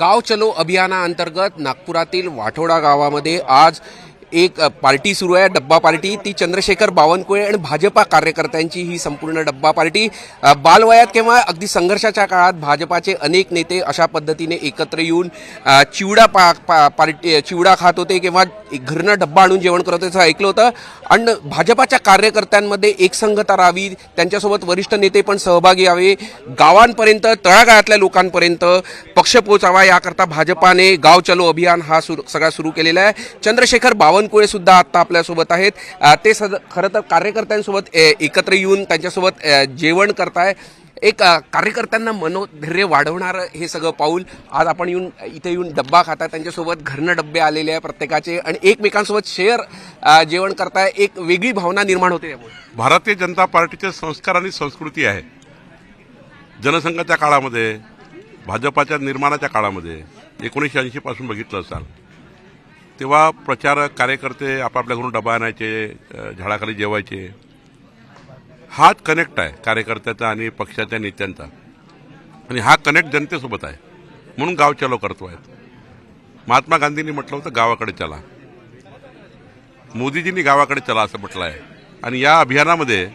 गाव चलो अभियानाअंतर्गत नागपुरातील वाठोडा गावामध्ये आज एक पार्टी सुरू आहे डब्बा पार्टी. ती चंद्रशेखर बावनकुळे आणि भाजपा कार्यकर्त्यांची ही संपूर्ण डब्बा पार्टी. बालवयात किंवा अगदी संघर्षाच्या काळात भाजपाचे अनेक नेते अशा पद्धतीने एकत्र येऊन चिवडा पा पा- पार्टी चिवडा खात होते किंवा घरनं डब्बा आणून जेवण करत होते असं ऐकलं होतं. आणि भाजपाच्या कार्यकर्त्यांमध्ये एकसंघता राहावी त्यांच्यासोबत वरिष्ठ नेते पण सहभागी यावे गावांपर्यंत तळागाळातल्या लोकांपर्यंत पक्ष पोचावा याकरता भाजपाने गाव चलो अभियान हा सुरू सगळा सुरू केलेला आहे. चंद्रशेखर बावनकुळे सुद्धा आता आपल्यासोबत आहेत. ते सद खरं तर कार्यकर्त्यांसोबत एकत्र येऊन त्यांच्यासोबत जेवण करताय. एक कार्यकर्त्यांना मनोधैर्य वाढवणारं हे सगळं पाऊल. आज आपण येऊन इथे येऊन डब्बा खाताय. त्यांच्यासोबत घरनं डब्बे आलेले आहे प्रत्येकाचे आणि एकमेकांसोबत शेअर जेवण करताय. एक वेगळी भावना निर्माण होते त्यामुळे भारतीय जनता पार्टीचे संस्कार आणि संस्कृती आहे. जनसंघाच्या काळामध्ये भाजपाच्या निर्माणाच्या काळामध्ये एकोणीसशे ऐंशी पासून बघितलं असाल. तेव्हा प्रचारक कार्यकर्ते आपापल्या घरून डबा आणायचे झाडाखाली जेवायचे. हाच कनेक्ट आहे कार्यकर्त्याचा आणि पक्षाच्या नेत्यांचा. आणि हा कनेक्ट जनतेसोबत आहे. म्हणून गाव चलो करतो आहेत महात्मा गांधींनी म्हटलं होतं गावाकडे चला. मोदीजींनी गावाकडे चला असं म्हटलं आहे आणि या अभियानामध्ये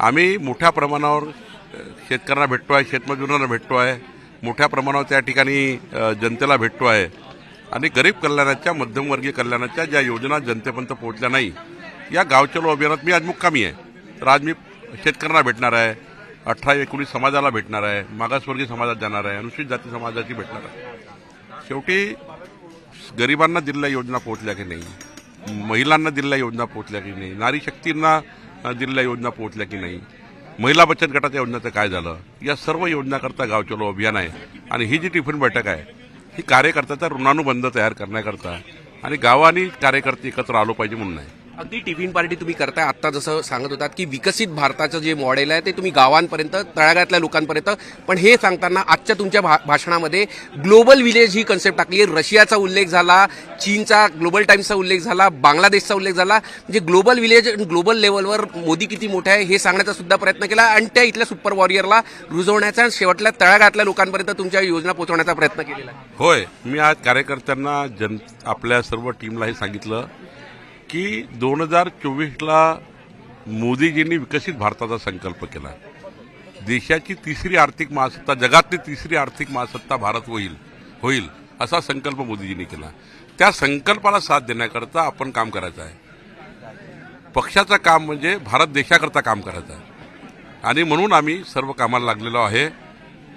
आम्ही मोठ्या प्रमाणावर शेतकऱ्यांना भेटतो आहे शेतमजुरांना भेटतो आहे मोठ्या प्रमाणावर त्या ठिकाणी जनतेला भेटतो आहे आणि गरीब कल्याणाच्या मध्यमवर्गीय कल्याणाच्या ज्या योजना जनतेपर्यंत पोहोचल्या नाही या गावचलो अभियानात मी आज मुक्कामी आहे. तर आज मी शेतकऱ्यांना भेटणार आहे अठरा एकोणीस समाजाला भेटणार आहे मागासवर्गीय समाजात जाणार आहे अनुसूचित जाती समाजाची भेटणार आहे. शेवटी गरिबांना दिलेल्या योजना पोहोचल्या की नाही महिलांना दिलेल्या योजना पोहोचल्या की नाही नारी शक्तींना दिलेल्या योजना पोहोचल्या की नाही महिला बचत गटाच्या योजनेचं काय झालं या सर्व योजनाकरता गावचलो अभियान आहे. आणि ही जी टिफिन बैठक आहे ही कार्यकर्त्याचा ऋणानुबंध तयार करण्याकरता आणि गावानी कार्यकर्ते एकत्र आलो पाहिजे म्हणून आहे अगदी टिफिन पार्टी तुम्ही करताय. आता जसं सांगत होतात की विकसित भारताचं जे मॉडेल आहे ते तुम्ही गावांपर्यंत तळागाळातल्या लोकांपर्यंत. पण हे सांगताना आजच्या तुमच्या भा भाषणामध्ये ग्लोबल विलेज ही कन्सेप्ट टाकली आहे. रशियाचा उल्लेख झाला चीनचा ग्लोबल टाईम्सचा उल्लेख झाला बांगलादेशचा उल्लेख झाला. म्हणजे ग्लोबल विलेज ग्लोबल लेवलवर मोदी किती मोठे आहे हे सांगण्याचा सुद्धा प्रयत्न केला. आणि त्या इथल्या सुपर वॉरियरला रुजवण्याचा शेवटल्या तळागाळातल्या लोकांपर्यंत तुमच्या योजना पोहोचवण्याचा प्रयत्न केलेला आहे. होय. मी आज कार्यकर्त्यांना जन आपल्या सर्व टीमला हे सांगितलं. की दोन हजार चोवीसला मोदीजींनी विकसित भारताचा संकल्प केला. देशाची तिसरी आर्थिक महासत्ता जगातली तिसरी आर्थिक महासत्ता भारत होईल होईल असा संकल्प मोदीजींनी केला. त्या संकल्पाला साथ देण्याकरता आपण काम करायचं आहे. पक्षाचं काम म्हणजे भारत देशाकरता काम करायचं आहे. आणि म्हणून आम्ही सर्व कामाला लागलेलो आहे.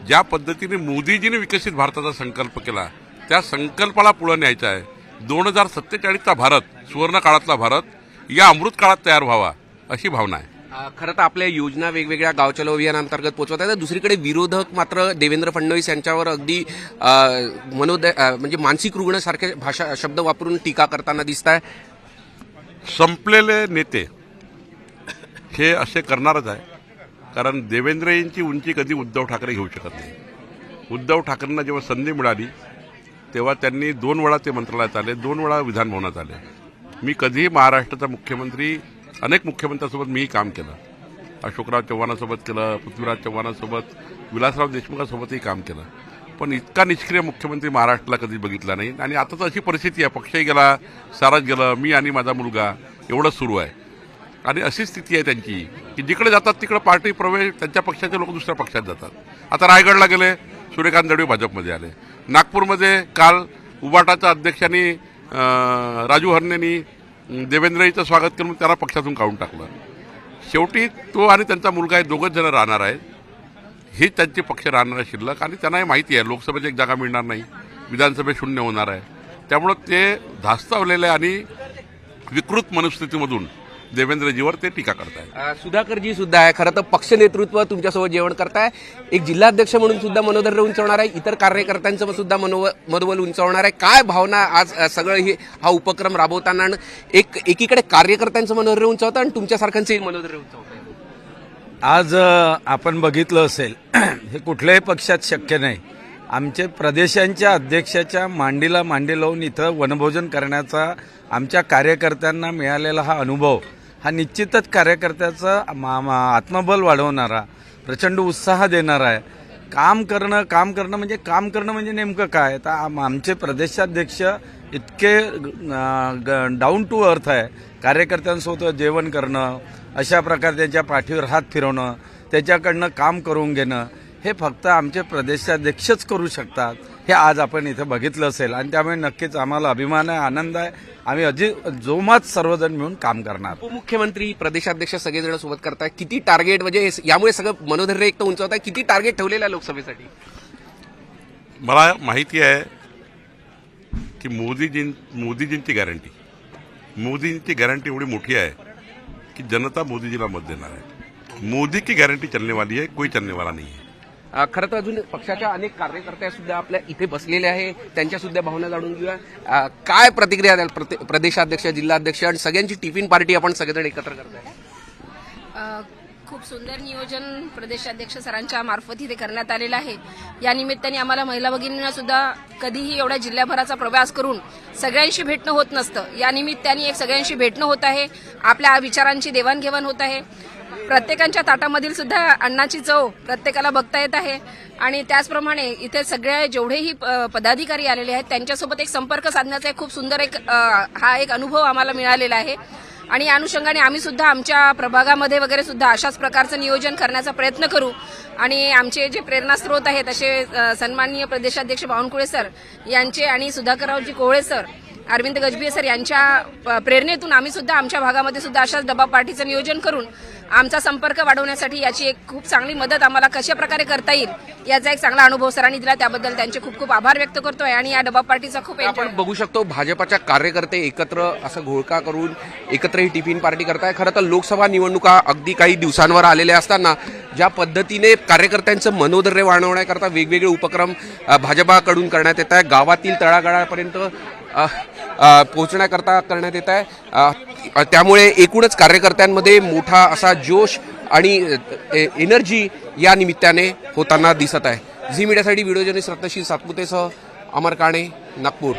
ज्या पद्धतीने मोदीजीने विकसित भारताचा संकल्प केला त्या संकल्पाला पुढे न्यायचा आहे. दोन हजार सत्तेचाळीसचा भारत सुवर्ण काळातला भारत या अमृत काळात तयार व्हावा अशी भावना आहे. खरं तर आपल्या योजना वेगवेगळ्या गावचलो अभियानांतर्गत पोहोचवत आहेत. दुसरीकडे विरोधक मात्र देवेंद्र फडणवीस यांच्यावर अगदी अ, मनोद अ, म्हणजे मानसिक रुग्ण सारखे भाषा शब्द वापरून टीका करताना दिसत आहे. संपलेले नेते हे असे करणारच आहे कारण देवेंद्रजींची उंची कधी उद्धव ठाकरे घेऊ शकत नाही. उद्धव ठाकरेंना जेव्हा संधी मिळाली तेव्हा त्यांनी दोन वेळा ते मंत्रालयात आले दोन वेळा विधानभवनात आले. मी कधीही महाराष्ट्राचा मुख्यमंत्री अनेक मुख्यमंत्र्यांसोबत मीही काम केलं. अशोकराव चव्हाणासोबत केलं पृथ्वीराज चव्हाणासोबत विलासराव देशमुखासोबतही काम केलं. पण इतका निष्क्रिय मुख्यमंत्री महाराष्ट्राला कधी बघितला नाही. आणि आता तर अशी परिस्थिती आहे पक्षही गेला सारच गेलं मी आणि माझा मुलगा एवढंच सुरू आहे. आणि अशी स्थिती आहे त्यांची की जिकडे जातात तिकडे पार्टी प्रवेश त्यांच्या पक्षाचे लोक दुसऱ्या पक्षात जातात. आता रायगडला गेले सूर्यकांत दळवी भाजपमध्ये आले. नागपूरमध्ये काल उबाटाच्या अध्यक्षांनी राजू हरणेनी देवेंद्रजीचं स्वागत करून त्याला पक्षातून काढून टाकलं. शेवटी तो आणि त्यांचा मुलगा हे दोघंच जण राहणार आहेत. ही त्यांची पक्ष राहणार आहे शिल्लक आणि त्यांना हे माहिती आहे लोकसभेत एक जागा मिळणार नाही विधानसभेत शून्य होणार आहे. त्यामुळं ते धास्तावलेलं आहे आणि विकृत मनस्थितीमधून देवेंद्रजीवर ते टीका करत आहेत अ, सुधाकरजी सुद्धा आहे. खरं तर पक्ष नेतृत्व तुमच्यासोबत जेवण करताय. एक जिल्हाध्यक्ष म्हणून सुद्धा मनोधर्य उंचवणार आहे. इतर कार्यकर्त्यांचं सुद्धा मनोव मनोबल उंचावणार आहे. काय भावना आज सगळं हे हा उपक्रम राबवताना आणि एक एकीकडे कार्यकर्त्यांचं मनोधर्य उंचावतं आणि तुमच्यासारख्यांचंही मनोधर्य उंचावतं? आज आपण बघितलं असेल हे कुठल्याही पक्षात शक्य नाही. आमचे प्रदेशांच्या अध्यक्षाच्या मांडीला मांडी लावून इथं वनभोजन करण्याचा आमच्या कार्यकर्त्यांना मिळालेला हा अनुभव हा निश्चितच कार्यकर्त्याचं मा- आत्मबल वाढवणारा प्रचंड उत्साह देणारा आहे. काम करणं काम करणं म्हणजे काम करणं म्हणजे नेमकं काय? तर आम- आमचे प्रदेशाध्यक्ष इतके डाऊन टू अर्थ आहे. कार्यकर्त्यांसोबत जेवण करणं अशा प्रकारे त्यांच्या पाठीवर हात फिरवणं त्याच्याकडनं काम करून घेणं हे फक्त आमचे प्रदेशाध्यक्षच करू शकतात. हे आज आपण इथं बघितलं असेल. आणि त्यामुळे नक्कीच आम्हाला अभिमान आहे आनंद आहे. आम्ही अजि जोमात सर्वजण मिळून काम करणार. उपमुख्यमंत्री प्रदेशाध्यक्ष सगळेजण सोबत करताय. किती टार्गेट म्हणजे हे- यामुळे सगळं मनोधैर्य एक तर उंचवत आहे. किती टार्गेट ठेवलेलं आहे लोकसभेसाठी? मला माहिती आहे की मोदीजीं मोदीजींची गॅरंटी मोदींची गॅरंटी एवढी मोठी आहे की जनता मोदीजीला मत देणार आहे. मोदी की गॅरंटी चलने वाली है कोई चलने वाला नहीं है अ, खरं तर अजून पक्षाच्या अनेक कार्यकर्त्या सुद्धा आपल्या इथे बसलेले आहे. त्यांच्या सुद्धा भावना जाणून घेऊया. काय प्रतिक्रिया द्याल प्रदेशाध्यक्ष जिल्हाध्यक्ष आणि सगळ्यांची टिफिन पार्टी आपण सगळेजण एकत्र करताय खूप सुंदर नियोजन प्रदेशाध्यक्ष सरांच्या मार्फत इथे करण्यात आलेलं आहे. या निमित्ताने आम्हाला महिला भगिनींना सुद्धा कधीही एवढ्या जिल्ह्याभराचा प्रवास करून सगळ्यांशी भेटणं होत नसतं. या निमित्ताने एक सगळ्यांशी भेटणं होत आहे. आपल्या विचारांची देवाणघेवाण होत आहे. प्रत्येकांच्या ताटामधील सुद्धा अन्नाची चव प्रत्येकाला बघता येत आहे. आणि त्याचप्रमाणे इथे सगळे जेवढेही पदाधिकारी आलेले आहेत त्यांच्यासोबत एक संपर्क साधण्याचा एक खूप सुंदर एक हा एक अनुभव आम्हाला मिळालेला आहे. आणि या अनुषंगाने आम्ही सुद्धा आमच्या प्रभागामध्ये वगैरे सुद्धा अशाच प्रकारचं नियोजन करण्याचा प्रयत्न करू. आणि आमचे जे प्रेरणास्त्रोत आहेत असे सन्माननीय प्रदेशाध्यक्ष बावनकुळे सर यांचे आणि सुधाकररावजी कोवळे सर अरविंद गजबिये सर यांच्या प्रेरणेतून आम्ही सुद्धा आमच्या भागामध्ये सुद्धा अशाच डबा पार्टीचं नियोजन करून आमचा संपर्क वाढवण्यासाठी याची एक खूप चांगली मदत आम्हाला कशा प्रकारे करता येईल याचा एक चांगला अनुभव सरांनी दिला. त्याबद्दल त्यांचे खूप खूप आभार व्यक्त करतोय आणि या डबा पार्टीचा खूप आपण बघू शकतो भाजपाच्या कार्यकर्ते एकत्र असं घोळका करून एकत्र ही टिफिन पार्टी करताय. खरं तर लोकसभा निवडणुका अगदी काही दिवसांवर आलेल्या असताना ज्या पद्धतीने कार्यकर्त्यांचं मनोधैर्य वाढवण्याकरता वेगवेगळे उपक्रम भाजपाकडून करण्यात येत आहे गावातील तळागाळापर्यंत पोहोचण्याकरता करण्यात येत आहे. त्यामुळे एकूणच कार्यकर्त्यांमध्ये मोठा असा जोश आणि ए- एनर्जी या निमित्ताने होताना दिसत आहे. झी मीडियासाठी व्हिडिओ जर्नलिस्ट रत्नशील सातपुतेसह अमर काणे नागपूर.